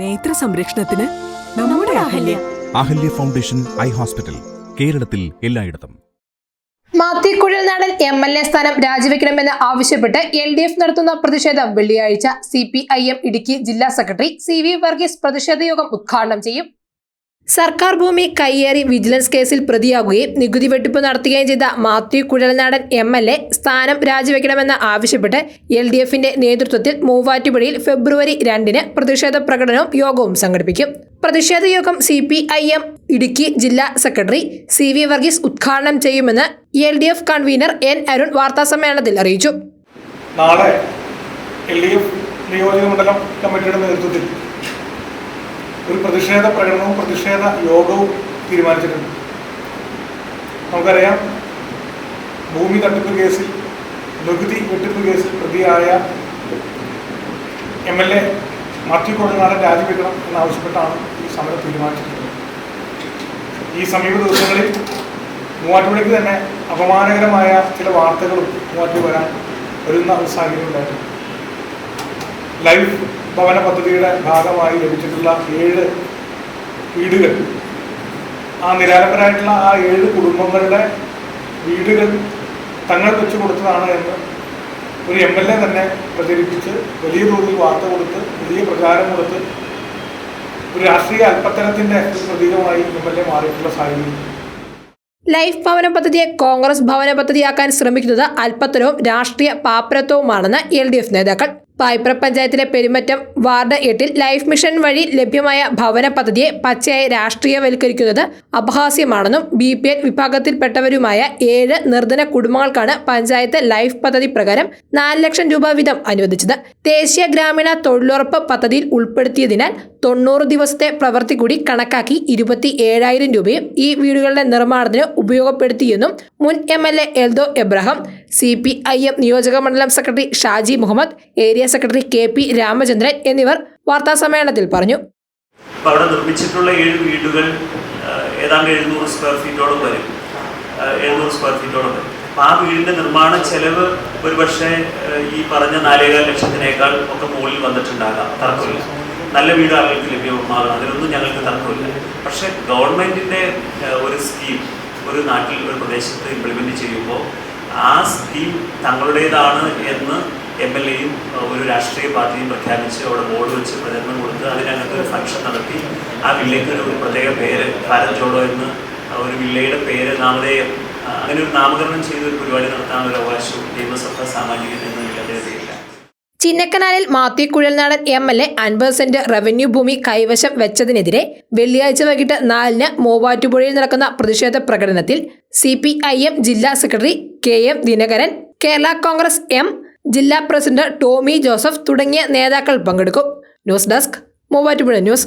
നേത്ര സംരക്ഷണത്തിന് നമ്മുടെ Ahalya. Ahalya. Foundation eye hospital കേരളത്തിൽ എല്ലായിടത്തും. മാത്തിക്കുഴൽ നാടൻ എം എൽ എ സ്ഥാനം രാജിവെക്കണമെന്ന് ആവശ്യപ്പെട്ട് എൽ ഡി എഫ് നടത്തുന്ന പ്രതിഷേധം വെള്ളിയാഴ്ച C P I M Idukki ജില്ലാ സെക്രട്ടറി സി വി വർഗീസ് പ്രതിഷേധ യോഗം ഉദ്ഘാടനം ചെയ്യും. സർക്കാർ ഭൂമി കയ്യേറി വിജിലൻസ് കേസിൽ പ്രതിയാകുകയും നികുതി വെട്ടിപ്പ് നടത്തുകയും ചെയ്ത Mathew Kuzhalnadan M L A സ്ഥാനം രാജിവെക്കണമെന്ന് ആവശ്യപ്പെട്ട് എൽ ഡി എഫിന്റെ നേതൃത്വത്തിൽ മൂവാറ്റുപുഴയിൽ ഫെബ്രുവരി രണ്ടിന് പ്രതിഷേധ പ്രകടനവും യോഗവും സംഘടിപ്പിക്കും. പ്രതിഷേധ യോഗം C P I M Idukki ജില്ലാ സെക്രട്ടറി സി വി വർഗീസ് ഉദ്ഘാടനം ചെയ്യുമെന്ന് L D F convener N Arun വാർത്താസമ്മേളനത്തിൽ അറിയിച്ചു. നാളെ എൽ ഡി എഫ് കമ്മിറ്റിയുടെ നേതൃത്വത്തിൽ ഒരു പ്രതിഷേധ പ്രകടനവും പ്രതിഷേധ യോഗവും തീരുമാനിച്ചിട്ടുണ്ട്. നമുക്കറിയാം ഭൂമി തട്ടിപ്പ് കേസിൽ നികുതി വെട്ടിപ്പ് കേസിൽ പ്രതിയായ M L A Mathew Kodungadan രാജിവെക്കണം എന്നാവശ്യപ്പെട്ടാണ് ഈ സമരം തീരുമാനിച്ചിട്ടുള്ളത്. ഈ സമീപ ദിവസങ്ങളിൽ മൂവാറ്റുപുഴയ്ക്ക് തന്നെ അപമാനകരമായ ചില വാർത്തകളും മൂവാറ്റുപുഴ വരാൻ വരുന്ന ഒരു സാഹചര്യം ഉണ്ടായിട്ടുണ്ട്. ലൈഫ് ഭവന പദ്ധതിയുടെ ഭാഗമായി ലഭിച്ചിട്ടുള്ള ഏഴ് വീടുകൾ. ആ നിരാലംബരായിട്ടുള്ള ആ ഏഴ് കുടുംബങ്ങളുടെ വീടുകൾ തങ്ങൾ വെച്ച് കൊടുത്തതാണ് എന്ന് ഒരു എം എൽ എ തന്നെ പ്രചരിപ്പിച്ച് വലിയ തോതിൽ വാർത്ത കൊടുത്ത് വലിയ പ്രചാരം കൊടുത്ത് ഒരു രാഷ്ട്രീയ അല്പത്തരത്തിന്റെ പ്രതീകമായി എം എൽ എ മാറിയിട്ടുള്ള സാഹചര്യം. ലൈഫ് ഭവന പദ്ധതിയെ കോൺഗ്രസ് ഭവന പദ്ധതിയാക്കാൻ ശ്രമിക്കുന്നത് അല്പത്തരവും രാഷ്ട്രീയ പാപ്പരത്വവുമാണെന്ന് എൽ ഡി എഫ് നേതാക്കൾ പായ്പ്ര പഞ്ചായത്തിലെ പെരുമറ്റം വാർഡ് എട്ടിൽ ലൈഫ് മിഷൻ വഴി ലഭ്യമായ ഭവന പദ്ധതിയെ പച്ചയായി രാഷ്ട്രീയവൽക്കരിക്കുന്നത് അപഹാസ്യമാണെന്നും ബി പി എൽ വിഭാഗത്തിൽപ്പെട്ടവരുമായ ഏഴ് നിർധന കുടുംബങ്ങൾക്കാണ് പഞ്ചായത്ത് ലൈഫ് പദ്ധതി പ്രകാരം നാല് ലക്ഷം രൂപ വീതം അനുവദിച്ചത്. ദേശീയ ഗ്രാമീണ തൊഴിലുറപ്പ് പദ്ധതിയിൽ ഉൾപ്പെടുത്തിയതിനാൽ തൊണ്ണൂറ് ദിവസത്തെ പ്രവൃത്തി കൂടി കണക്കാക്കി ഇരുപത്തി ഏഴായിരം രൂപയും ഈ വീടുകളുടെ നിർമ്മാണത്തിന് ഉപയോഗപ്പെടുത്തിയെന്നും മുൻ M L A Eldho Abraham C P I M നിയോജക മണ്ഡലം secretary Shaji Muhammad area secretary K P Ramachandran എന്നിവർ വാർത്താസമ്മേളനത്തിൽ പറഞ്ഞു. അവിടെ നിർമ്മിച്ചിട്ടുള്ള ഏഴ് വീടുകൾ ഏതാണ്ട് എഴുന്നൂറ് സ്ക്വയർ ഫീറ്റോളം വരും. എഴുന്നൂറ് സ്ക്വയർ ഫീറ്റോളം വരും. അപ്പം ആ വീടിന്റെ നിർമ്മാണ ചെലവ് ഒരുപക്ഷെ ഈ പറഞ്ഞ നാലേകാൽ ലക്ഷത്തിനേക്കാൾ ഒക്കെ മുകളിൽ വന്നിട്ടുണ്ടാകാം. തർക്കമില്ല. നല്ല വീട് ആളുകൾക്ക് ലഭ്യമാകണം. അതിനൊന്നും ഞങ്ങൾക്ക് തർക്കമില്ല. പക്ഷേ ഗവൺമെന്റിന്റെ ഒരു ഒരു നാട്ടിൽ ഒരു പ്രദേശത്ത് ഇംപ്ലിമെന്റ് ചെയ്യുമ്പോൾ ആ സ്കീം തങ്ങളുടേതാണ് എന്ന് എം എൽ എയും ഒരു രാഷ്ട്രീയ പാർട്ടിയും പ്രഖ്യാപിച്ച് അവിടെ ബോർഡ് വെച്ച് പ്രചരണം കൊടുത്ത് അതിനകത്ത് ഒരു ഫംഗ്ഷൻ നടത്തി. ആ വില്ലയ്ക്ക് ഒരു പ്രത്യേക പേര് ഭാരത് ജോഡോ എന്ന് ഒരു വില്ലയുടെ പേര് നാമധേയം അങ്ങനെ ഒരു നാമകരണം ചെയ്ത ഒരു പരിപാടി നടത്താനുള്ള അവകാശവും നിയമസഭ സാമാജികൻ എന്ന നിലയിലില്ല ചിന്നക്കനാലിൽ Mathew Kuzhalnadan M L A അൻപത് സെന്റ് റവന്യൂ ഭൂമി കൈവശം വെച്ചതിനെതിരെ വെള്ളിയാഴ്ച വൈകിട്ട് നാലിന് മൂവാറ്റുപുഴയിൽ നടക്കുന്ന പ്രതിഷേധ പ്രകടനത്തിൽ സി പി ഐ എം ജില്ലാ secretary K M Dinakaran Kerala Congress M ജില്ലാ പ്രസിഡന്റ് ടോമി ജോസഫ് തുടങ്ങിയ നേതാക്കൾ പങ്കെടുക്കും. News desk Muvattupuzha news.